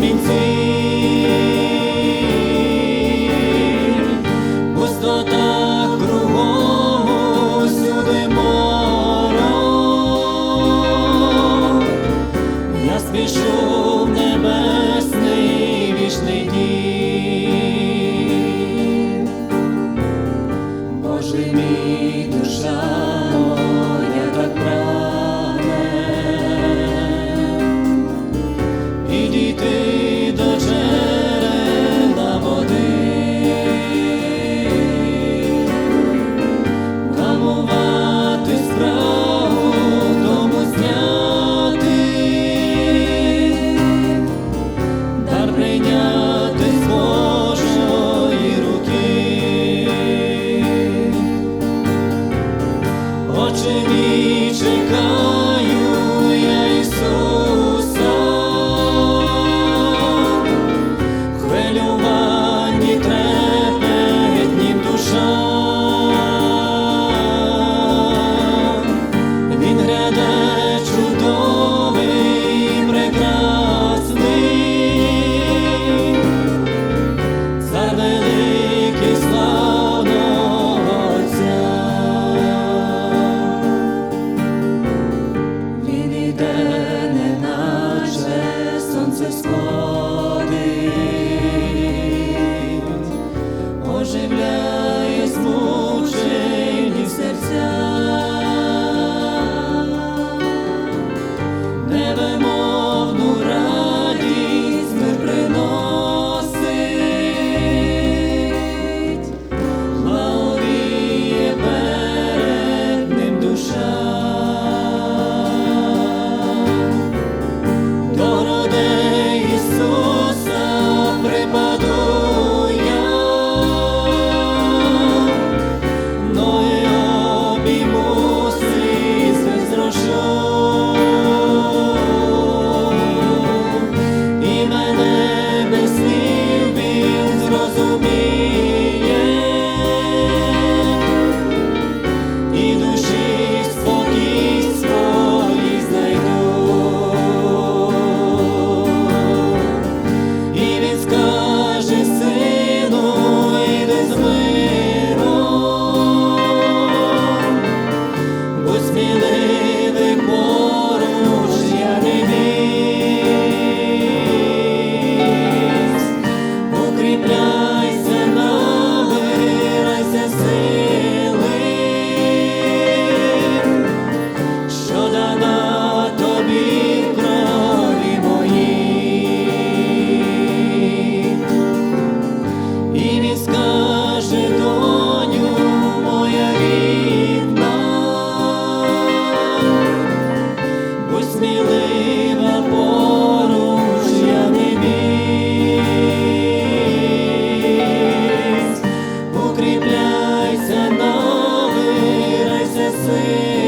coming. never more. скажи доню моя рідна, будь смілива поруч я укріпляйся, набирайся сил.